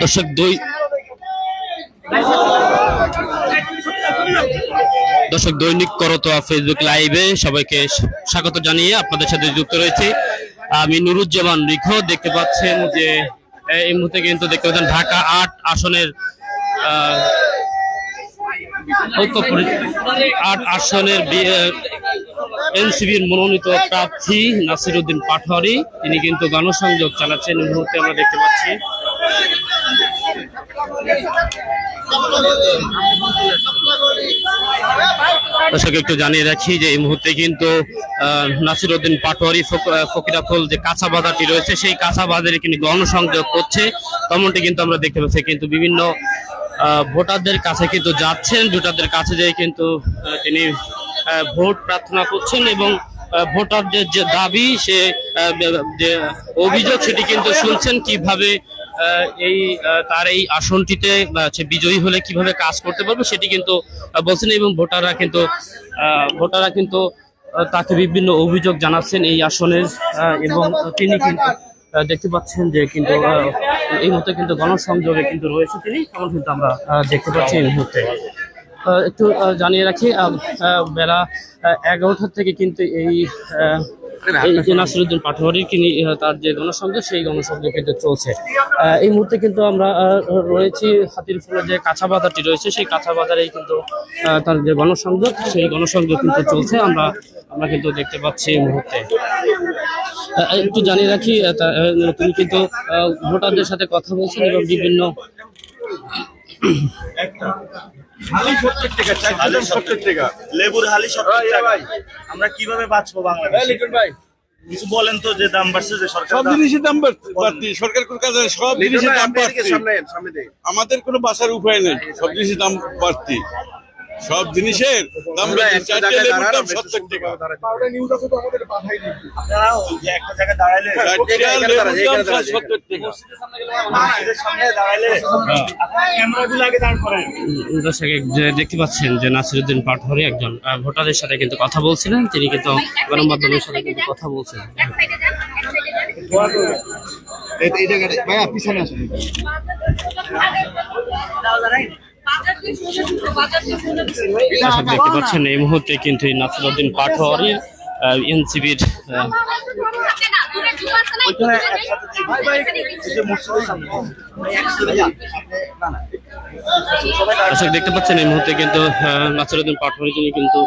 দর্শক দুই দর্শক দৈনিক করতোয়া ফেসবুক লাইভে সবাইকে স্বাগত জানিয়ে আপনাদের সাথে যুক্ত রয়েছে। আমি নুরুজ্জামান রিখো দেখতে পাচ্ছেন যে এই মুহূর্তে কিন্তু দেখতে পাচ্ছেন ঢাকা আট আসনের আট আসনের এনসিবির মনোনীত প্রার্থী নাসিরুদ্দিন পাটোয়ারি। তিনি কিন্তু গণসংযোগ চালাচ্ছেন এই মুহূর্তে আমরা দেখতে পাচ্ছি। দর্শক একটু জানিয়ে রাখি যে এই মুহূর্তে কিন্তু আহ, নাসিরউদ্দিন পাটোয়ারি ফকিরাফুল যে কাঁচা বাজারটি রয়েছে সেই কাঁচা বাজারে কিন্তু গণসংযোগ করছে। তেমনটি কিন্তু আমরা দেখতে পাচ্ছি কিন্তু বিভিন্ন ভোটারদের কাছে কিন্তু যাচ্ছেন। ভোটারদের কাছে যেয়ে কিন্তু তিনি ভোট প্রার্থনা করছেন এবং ভোটারদের যে দাবি, সে অভিযোগ সেটি কিন্তু শুনছেন কীভাবে এই তার এই আসনটিতে বিজয়ী হলে কীভাবে কাজ করতে পারবে সেটি কিন্তু বলছেন এবং ভোটাররা কিন্তু ভোটাররা কিন্তু তাকে বিভিন্ন অভিযোগ জানাচ্ছেন এই আসনের এবং তিনি কিন্তু দেখতে পাচ্ছেন যে কিন্তু এই মুহূর্তে কিন্তু গণসংযোগে কিন্তু রয়েছে তিনি তেমন কিন্তু আমরা দেখতে পাচ্ছি এই মুহূর্তে। একটু জানিয়ে রাখি বেলা আহ, এগারোটার থেকে কিন্তু এই নাসিরুদ্দিন তিনি আহ, তার যে গণসংযোগ সেই গণসংযোগ কিন্তু চলছে। এই মুহূর্তে কিন্তু আমরা রয়েছি হাতির ফুলের যে কাঁচা বাজারটি রয়েছে সেই কাঁচা বাজারেই কিন্তু তার যে গণসংযোগ সেই গণসংযোগ কিন্তু চলছে। আমরা আমরা কিন্তু দেখতে পাচ্ছি এই মুহূর্তে। একটু জানিয়ে রাখি আহ, তা- আহ, তিনি কিন্তু ভোটারদের সাথে কথা বলছেন এবং বিভিন্ন হালি সত্তর টাকা চার সত্তর টাকা। লেবুর হালি সত্তর টাকা। আমরা কীভাবে বাঁচবো বাংলাদেশে? কিছু বলেন তো যে দাম বাড়ছে যে সরকার সব দাম- জিনিসের দাম বাড়তি। সরকার কোন কাজে সব জিনিসের দাম বাড়তি। আমাদের কোনো বাঁচার উপায় নেই। সব জিনিসের দাম বাড়তি। সব জিনিসের দাম সত্তর টাকা দেখতে পাচ্ছেন যে নাসিরুদ্দিন পাটোয়ারি একজন আহ, ভোটারের সাথে কিন্তু কথা বলছিলেন তিনি কিন্তু গণমাধ্যমের সাথে কিন্তু কথা বলছেন দর্শক দেখতে পাচ্ছেন এই মুহূর্তে কিন্তু এই নাসিরুদ্দিন পাটোয়ারির এনসিবির দর্শক দেখতে পাচ্ছেন এই মুহূর্তে কিন্তু নাসিরুদ্দিন পাটোয়ারি তিনি কিন্তু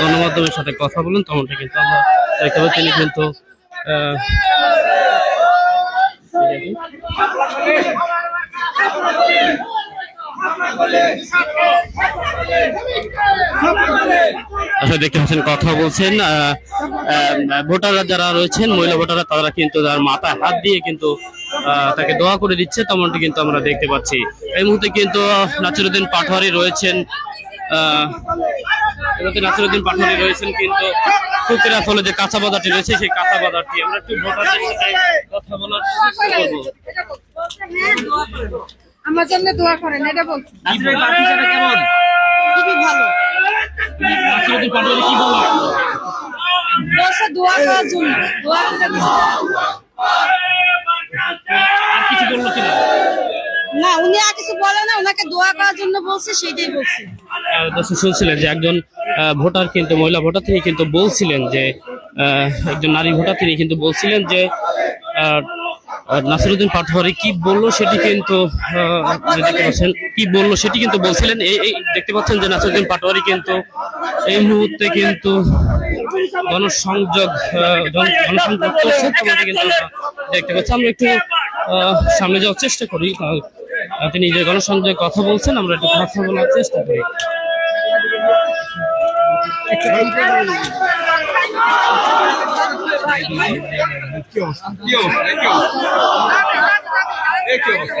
গণমাধ্যমের সাথে কথা বলেন তেমনটা কিন্তু আমরা দেখতে পাচ্ছি তিনি কিন্তু আহ, আসলে দেখতে পাচ্ছেন কথা বলছেন ভোটাররা যারা রয়েছেন, মহিলা ভোটাররা, তারা কিন্তু তার মাথায় হাত দিয়ে কিন্তু তাকে দোয়া করে দিচ্ছে, তেমনটি কিন্তু আমরা দেখতে পাচ্ছি। এই মুহূর্তে কিন্তু নাসিরুদ্দিন পাটোয়ারি রয়েছেন মুহূর্তে নাসিরুদ্দিন পাটোয়ারি রয়েছেন কিন্তু কুকিরা ফলে যে কাঁচা বাজারটি রয়েছে, সেই কাঁচা বাজারটি আমরা একটু ভোটারদের সাথে কথা বলার আমার জন্য দোয়া করেন এটা বলছি। খুবই ভালো। নাসিরুদ্দিন পাটোয়ারি কি বলব? বলছে দোয়া করার জন্য দোয়া করে আর কিছু বলল কিনা না? উনি আর কিছু বলে না ওনাকে দোয়া করার জন্য বলছে সেটাই বলছে। দর্শক শুনছিলেন যে একজন ভোটার কিন্তু মহিলা ভোটার তিনি কিন্তু বলছিলেন যে আহ, একজন নারী ভোটার তিনি কিন্তু বলছিলেন যে আর নাসিরুদ্দিন পাঠোয়ারি কি বলল সেটি কিন্তু দেখতে পাচ্ছেন, কি বলল সেটি কিন্তু বলছিলেন। এই দেখতে পাচ্ছেন যে নাসিরুদ্দিন পাটোয়ারি কিন্তু এই মুহূর্তে কিন্তু গণসংযোগ গণসংযোগ করছে। তোমাকে কিন্তু দেখতে পাচ্ছি। আমরা একটু সামনে যাওয়ার চেষ্টা করি। তিনি যে গণসংযোগে কথা বলছেন, আমরা একটু কথা বলার চেষ্টা করি। Thank you. কি অবস্থা? কি অবস্থা? কি অবস্থা?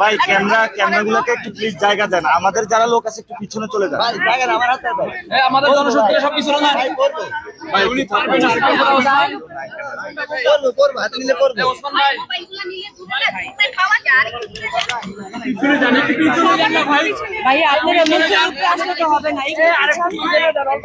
ভাই ক্যামেরা ক্যামেরা গুলোকে একটু প্লিজ জায়গা দেন আমাদের যারা লোক আছে একটু পিছনে চলে যান আমাদের জনশক্তি সব কিছু না আপনারা এই জায়গাটা দাঁড়ান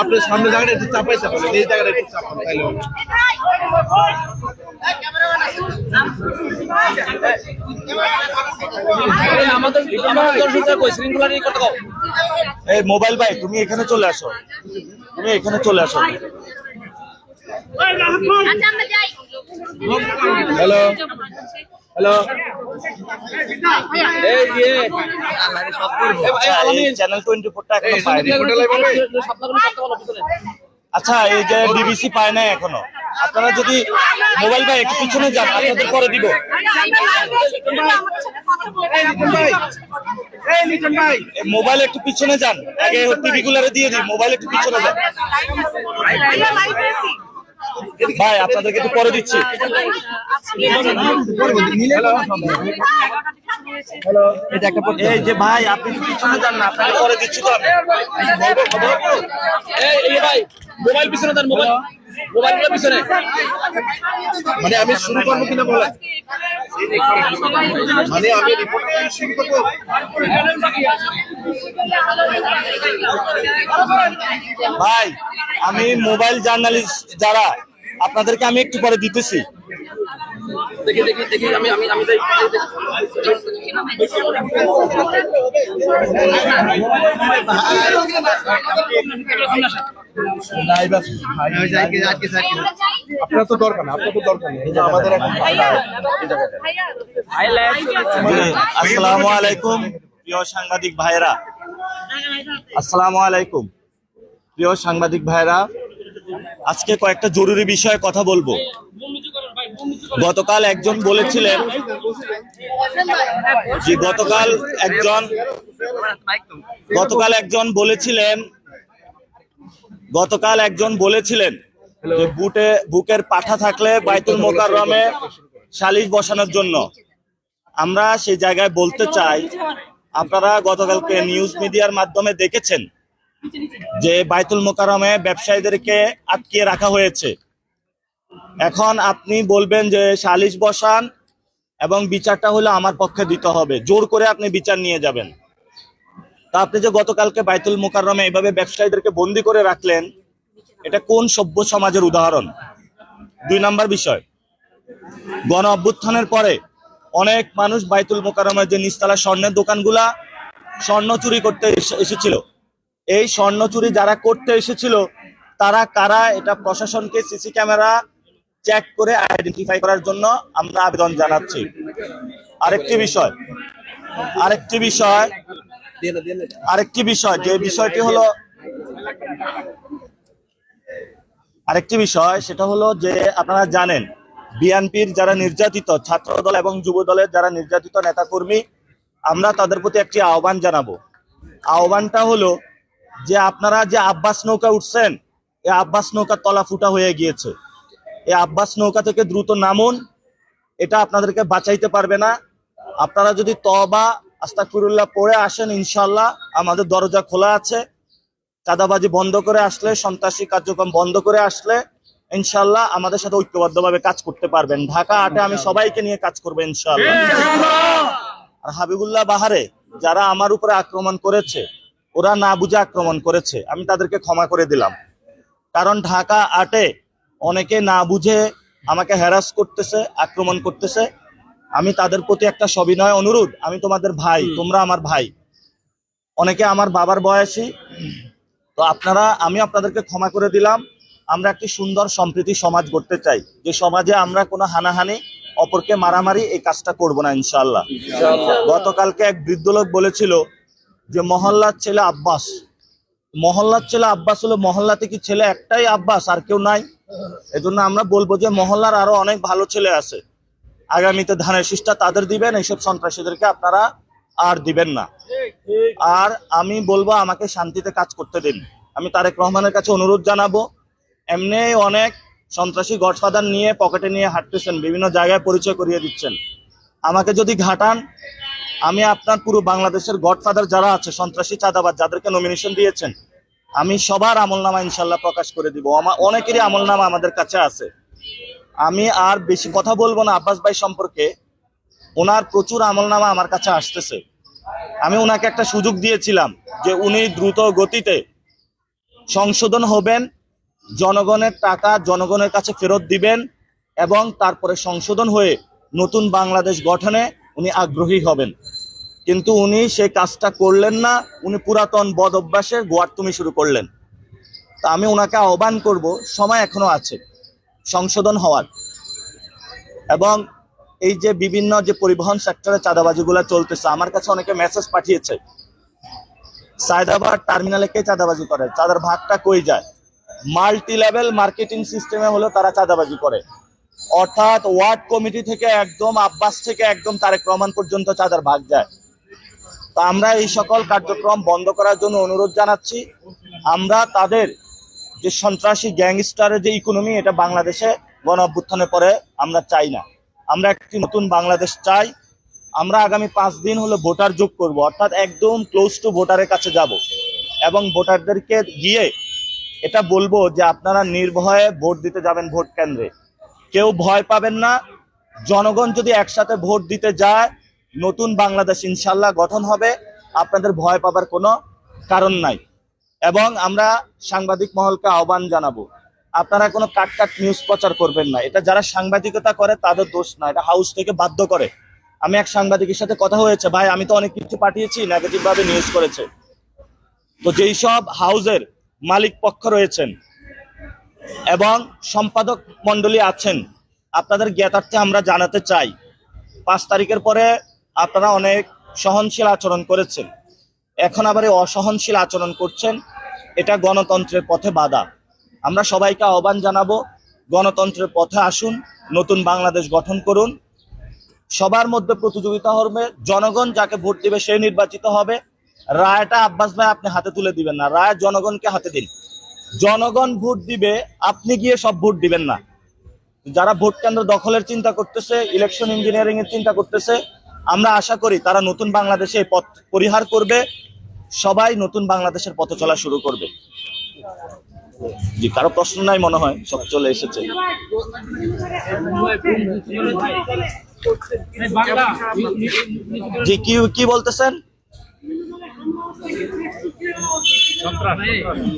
আপনার সামনে জায়গাটা একটু চাপাই চাপান এই জায়গাটা একটু হবে। আমাদের আমাদের কই শৃঙ্খলা নিয়ে কথা কও এই মোবাইল ভাই তুমি এখানে চলে আসো তুমি এখানে চলে আসো হ্যালো হ্যালো এই ইয়ে চ্যানেল টোয়েন্টি ফোরটা আচ্ছা এই যে ডিবিসি পায় নাই এখনও। আপনারা যদি মোবাইল ভাই, একটু পিছনে যান, আপনাদের পরে দিব। মোবাইল একটু পিছনে যান। আগে টিভি গুলারে দিয়ে দিই, মোবাইল একটু পিছনে যান। ভাই, আপনাদেরকে একটু পরে দিচ্ছি। এই যে ভাই, আপনি পিছনে যান না, আপনাকে পরে দিচ্ছি তো আমি। ভাই মোবাইল পিছনে তার মোবাইল। মোবাইল পিছনে। মানে আমি শুরু করব কিনা বলেন? মানে আমি রিপোর্ট শুরু করব? ভাই আমি মোবাইল জার্নালিস্ট যারা আপনাদেরকে আমি একটু পরে দিতেছি। দেখি দেখি দেখি আমি আমি আমি যাই আপনার তো দরকার না আপনার তো দরকার নেই। আমাদের আসসালামু আলাইকুম প্রিয় সাংবাদিক ভাইরা আসসালামু আলাইকুম প্রিয় সাংবাদিক ভাইরা আজকে কয়েকটা জরুরি বিষয়ে কথা বলব। গতকাল একজন বলেছিলেন যে গতকাল একজন গতকাল একজন বলেছিলেন গতকাল একজন বলেছিলেন যে বুটে বুকের পাঠা থাকলে বাইতুল মোকাররমে সালিশ বসানোর জন্য। আমরা সেই জায়গায় বলতে চাই আপনারা গতকালকে নিউজ মিডিয়ার মাধ্যমে দেখেছেন যে বাইতুল মোকারমে ব্যবসায়ীদেরকে আটকিয়ে রাখা হয়েছে। এখন আপনি বলবেন যে সালিশ বসান এবং বিচারটা হলে আমার পক্ষে দিতে হবে। জোর করে আপনি বিচার নিয়ে যাবেন। তা আপনি যে গতকালকে বাইতুল মোকাররমে এইভাবে ব্যবসায়ীদেরকে বন্দি করে রাখলেন, এটা কোন সভ্য সমাজের উদাহরণ? দুই নাম্বার বিষয়। গণ অভ্যুত্থানের পরে অনেক মানুষ বাইতুল মোকাররমের যে নিস্তালা স্বর্ণের দোকানগুলা স্বর্ণ চুরি করতে এসে- এসেছিল। এই স্বর্ণ চুরি যারা করতে এসেছিল, তারা কারা? এটা প্রশাসনকে সিসি ক্যামেরা চেক করে আইডেন্টিফাই করার জন্য আমরা আবেদন জানাচ্ছি। আরেকটি বিষয় আরেকটি বিষয় আরেকটি বিষয়, যে বিষয়টি হলো আরেকটি বিষয়, সেটা হলো যে আপনারা জানেন, বিএনপির যারা নির্যাতিত ছাত্র দল এবং যুব দলের যারা নির্যাতিত নেতাকর্মী, আমরা তাদের প্রতি একটি আহ্বান জানাব। আহ্বানটা হলো যে আপনারা যে আব্বাস নৌকা উঠছেন এই আব্বাস নৌকা তলা ফুটা হয়ে গিয়েছে। এই আব্বাস নৌকা থেকে দ্রুত নামুন, এটা আপনাদেরকে বাঁচাইতে পারবে না। আপনারা যদি তবা আস্তাকফিরুল্লাহ পড়ে আসেন ইনশাল্লাহ আমাদের দরজা খোলা আছে। চাঁদাবাজি বন্ধ করে আসলে সন্ত্রাসী কার্যক্রম বন্ধ করে আসলে ইনশাল্লাহ আমাদের সাথে ঐক্যবদ্ধভাবে কাজ করতে পারবেন। ঢাকা আটে আমি সবাইকে নিয়ে কাজ করব ইনশাল্লাহ আর হাবিবুল্লাহ বাহারে যারা আমার উপরে আক্রমণ করেছে ওরা না বুঝে আক্রমণ করেছে আমি তাদেরকে ক্ষমা করে দিলাম। কারণ ঢাকা আটে অনেকে না বুঝে আমাকে হ্যারাস করতেছে আক্রমণ করতেছে। আমি তাদের প্রতি একটা সবিনয় অনুরোধ আমি তোমাদের ভাই তোমরা আমার ভাই। অনেকে আমার বাবার বয়সী তো আপনারা আমি আপনাদেরকে ক্ষমা করে দিলাম। আমরা একটি সুন্দর সম্প্রীতি সমাজ গড়তে চাই। যে সমাজে আমরা কোনো হানাহানি অপরকে মারামারি এই কাজটা করব না ইনশাল্লাহ গতকালকে এক বৃদ্ধ লোক বলেছিল যে মহল্লার ছেলে আব্বাস। মহল্লার ছেলে আব্বাস হলো মহল্লাতে কি ছেলে একটাই আব্বাস আর কেউ নাই। এজন্য আমরা বলব যে মহল্লার আরও অনেক ভালো ছেলে আছে। আগামীতে ধানের শীষটা তাদের দিবেন, এইসব সন্ত্রাসীদেরকে আপনারা আর দিবেন না। আর আমি বলব, আমাকে শান্তিতে কাজ করতে দিন। আমি তারেক রহমানের কাছে অনুরোধ জানাব, এমনি অনেক সন্ত্রাসী গডফাদার নিয়ে পকেটে নিয়ে হাঁটতেছেন, বিভিন্ন জায়গায় পরিচয় করিয়ে দিচ্ছেন। আমাকে যদি ঘাটান, আমি আপনার পুরো বাংলাদেশের গডফাদার যারা আছে, সন্ত্রাসী চাঁদাবাদ যাদেরকে নমিনেশন দিয়েছেন, আমি সবার আমলনামা ইনশাল্লাহ প্রকাশ করে দিব। আমার অনেকেরই আমলনামা আমাদের কাছে আছে। আমি আর বেশি কথা বলব না আব্বাস ভাই সম্পর্কে। ওনার প্রচুর আমলনামা আমার কাছে আসতেছে। আমি ওনাকে একটা সুযোগ দিয়েছিলাম যে উনি দ্রুত গতিতে সংশোধন হবেন, জনগণের টাকা জনগণের কাছে ফেরত দিবেন এবং তারপরে সংশোধন হয়ে নতুন বাংলাদেশ গঠনে উনি আগ্রহী হবেন। কিন্তু উনি সেই কাজটা করলেন না, উনি পুরাতন বদ অভ্যাসের গোয়ারতুমি শুরু করলেন। তা আমি ওনাকে আহ্বান করব, সময় এখনও আছে। সংশোধন হওয়ার। এবং এই যে বিভিন্ন যে পরিবহন সেক্টরে চাঁদাবাজিগুলো চলতেছে, আমার কাছে অনেকে মেসেজ পাঠিয়েছে, সায়দাবাদ টার্মিনালে কে চাঁদাবাজি করে? চাঁদার ভাগটা কই যায়? মাল্টি লেভেল মার্কেটিং সিস্টেমে হলো তারা চাঁদাবাজি করে। অর্থাৎ ওয়ার্ড কমিটি থেকে একদম, আব্বাস থেকে একদম তারেক রহমান পর্যন্ত চাঁদার ভাগ যায়। তো আমরা এই সকল কার্যক্রম বন্ধ করার জন্য অনুরোধ জানাচ্ছি। আমরা তাদের যে সন্ত্রাসী গ্যাংস্টারের যে ইকোনমি এটা বাংলাদেশে গণ অভ্যুত্থানের পরে আমরা চাই না। আমরা একটি নতুন বাংলাদেশ চাই। আমরা আগামী পাঁচ দিন হলো ভোটার যোগ করব, অর্থাৎ একদম ক্লোজ টু ভোটারের কাছে যাব। এবং ভোটারদেরকে গিয়ে এটা বলব যে আপনারা নির্ভয়ে ভোট দিতে যাবেন ভোট কেন্দ্রে। কেউ ভয় পাবেন না। জনগণ যদি একসাথে ভোট দিতে যায়, নতুন বাংলাদেশ ইনশাল্লাহ গঠন হবে। আপনাদের ভয় পাবার কোনো কারণ নাই। এবং আমরা সাংবাদিক মহলকে আহ্বান জানাব। আপনারা কোনো কাট কাট নিউজ প্রচার করবেন না। এটা যারা সাংবাদিকতা করে, তাদের দোষ না। এটা হাউস থেকে বাধ্য করে। আমি এক সাংবাদিকের সাথে কথা হয়েছে, ভাই, আমি তো অনেক কিছু পাঠিয়েছি নেগেটিভ ভাবে নিউজ করেছে। তো যেই সব হাউজের মালিক পক্ষ রয়েছেন এবং সম্পাদক মন্ডলী আছেন, আপনাদের জ্ঞাতার্থে আমরা জানাতে চাই, পাঁচ তারিখের পরে আপনারা অনেক সহনশীল আচরণ করেছেন। এখন আবার অসহনশীল আচরণ করছেন। এটা গণতন্ত্রের পথে বাধা। আমরা সবাইকে আহ্বান জানাব, গণতন্ত্রের পথে আসুন, নতুন বাংলাদেশ গঠন করুন। সবার মধ্যে প্রতিযোগিতা হবে জনগণ যাকে ভোট দিবে সে নির্বাচিত হবে। রায়টা আব্বাস ভাই আপনি হাতে তুলে দিবেন না, রায় জনগণকে হাতে দিন। জনগণ ভোট দিবে, আপনি গিয়ে সব ভোট দিবেন না। যারা ভোট কেন্দ্র দখলের চিন্তা করতেছে ইলেকশন ইঞ্জিনিয়ারিং এর চিন্তা করতেছে, আমরা আশা করি তারা নতুন বাংলাদেশে এই পথ পরিহার করবে। সবাই নতুন বাংলাদেশের পথ চলা শুরু করবে। জি কারও প্রশ্ন নাই মনে হয়, সব চলে এসেছে। জি কি কি বলতেছেন?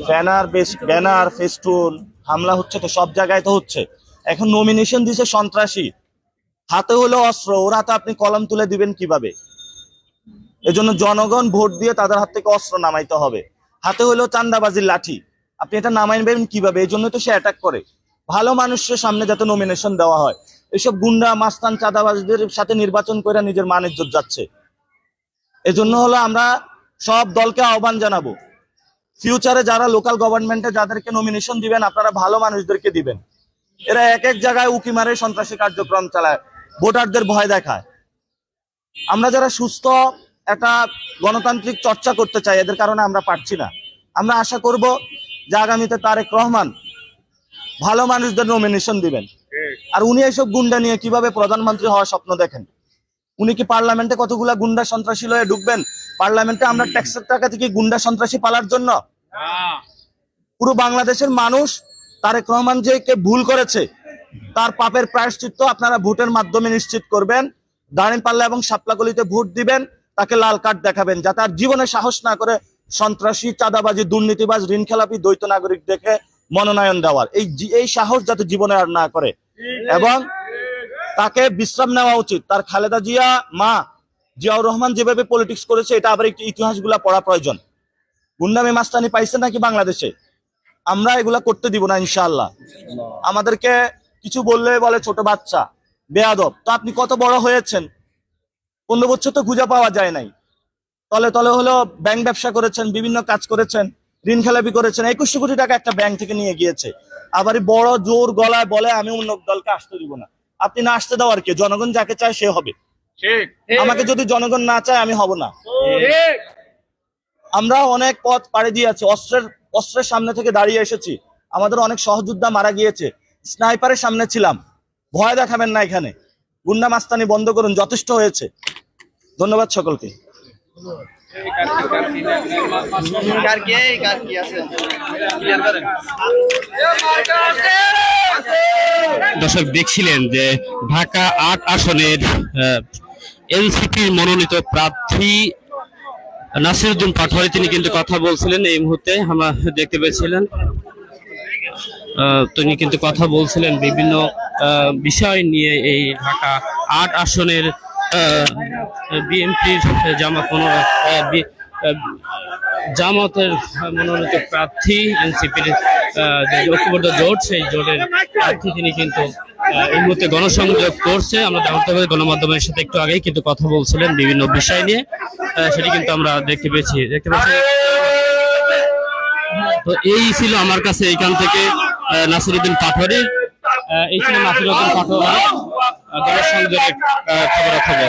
ব্যানার ব্যানার, ফেস্টুন, হামলা হচ্ছে তো সব জায়গায় তো হচ্ছে। এখন নমিনেশন দিছে সন্ত্রাসী। হাতে হলো অস্ত্র ওর হাতে আপনি কলম তুলে দিবেন কীভাবে? এজন্য জনগণ ভোট দিয়ে তাদের হাত থেকে অস্ত্র নামাইতে হবে। হাতে হলো চান্দাবাজির লাঠি। আপনি এটা নামাইবেন কীভাবে? এই জন্য তো সে অ্যাটাক করে। ভালো মানুষের সামনে যাতে নমিনেশন দেওয়া হয়। এসব গুন্ডা, মাস্তান, চাঁদাবাজদের সাথে নির্বাচন করে নিজের মান ইজ্জত যাচ্ছে। এজন্য হলো আমরা সব দলকে আহ্বান জানাব। ফিউচারে যারা লোকাল গভর্নমেন্টে যাদেরকে নমিনেশন দিবেন, আপনারা ভালো মানুষদেরকে দিবেন। এরা এক এক জায়গায় উকি মারে সন্ত্রাসী কার্যক্রম চালায়। ভোটারদের ভয় দেখায়। আমরা যারা সুস্থ একটা গণতান্ত্রিক চর্চা করতে চাই, এদের কারণে আমরা পারছি না। আমরা আশা করব যে আগামীতে তারেক রহমান ভালো মানুষদের নমিনেশন দিবেন। আর উনি এইসব গুন্ডা নিয়ে কীভাবে প্রধানমন্ত্রী হওয়ার স্বপ্ন দেখেন? উনি কি পার্লামেন্টে কতগুলা গুন্ডা সন্ত্রাসী লয়ে ঢুকবেন? পার্লামেন্টে আমরা ট্যাক্সের টাকা থেকে গুন্ডা সন্ত্রাসী পালার জন্য? পুরো বাংলাদেশের মানুষ, তারেক রহমান যে কে ভুল করেছে, তার পাপের প্রায়শ্চিত্ত আপনারা ভোটের মাধ্যমে নিশ্চিত করবেন। দাঁড়িপাল্লা এবং সাপলাগলিতে ভোট দিবেন। তাকে লাল কার্ড দেখাবেন যাতে আর জীবনে সাহস না করে সন্ত্রাসী, চাঁদাবাজি, দুর্নীতিবাজ ঋণ খেলাপি দ্বৈত নাগরিক দেখে মনোনয়ন দেওয়ার। এই এই সাহস যাতে জীবনে আর না করে। এবং তাকে বিশ্রাম নেওয়া উচিত। তার খালেদা জিয়া, মা জিয়াউর রহমান যেভাবে পলিটিক্স করেছে, এটা আবার একটু ইতিহাসগুলা পড়া প্রয়োজন। গুন্ডামি মাস্তানি পাইছে নাকি বাংলাদেশে? আমরা এগুলা করতে দিব না ইনশাল্লাহ আমাদেরকে কিছু বললে বলে ছোট বাচ্চা। বেয়াদব। তো আপনি কত বড় হয়েছেন? পনেরো বছর তো খুঁজে পাওয়া যায় নাই। তলে তলে হলো ব্যাংক ব্যবসা করেছেন বিভিন্ন কাজ করেছেন ঋণ খেলাপি করেছেন। একুশশো কোটি টাকা একটা ব্যাংক থেকে নিয়ে গিয়েছে। আবার বড় জোর গলায় বলে আমি অন্য দলকে আসতে দিব না। আপনি না আসতে দাও আর কি? জনগণ যাকে চায় সে হবে। আমাকে যদি জনগণ না চায় আমি হব না। আমরা অনেক পথ পাড়ি দিয়েছি অস্ত্রের অস্ত্রের সামনে থেকে দাঁড়িয়ে এসেছি। আমাদের অনেক সহযোদ্ধা মারা গিয়েছে। স্নাইপারের সামনে ছিলাম। ভয় দেখাবেন না এখানে। গুন্ডা মাস্তানি বন্ধ করুন যথেষ্ট হয়েছে। ধন্যবাদ সকলকে। দর্শক দেখছিলেন যে ঢাকা আট আসনের এনসিপির মনোনীত প্রার্থী নাসিরুদ্দিন পাটোয়ারি তিনি কিন্তু কথা বলছিলেন এই মুহূর্তে। আমরা দেখতে পেয়েছিলেন তিনি কিন্তু কথা বলছিলেন বিভিন্ন বিষয় নিয়ে এই ঢাকা আট আসনের বিএনপির জামাত জামাতের মনোনীত প্রার্থী, এনসিপির যে ঐক্যবদ্ধ জোট, সেই জোটের প্রার্থী তিনি কিন্তু এই মুহূর্তে গণসংযোগ করছে। আমরা জানতে পারি গণমাধ্যমের সাথে একটু আগেই কিন্তু কথা বলছিলেন বিভিন্ন বিষয় নিয়ে। সেটি কিন্তু আমরা দেখতে পেয়েছি। দেখতে পেয়েছি। তো এই ছিল আমার কাছে এইখান থেকে। নাসিরুদ্দিন পাঠরির এই ছিল নাসিরুদ্দিন পাটোয়ারি গণসংযোগের খবর খবর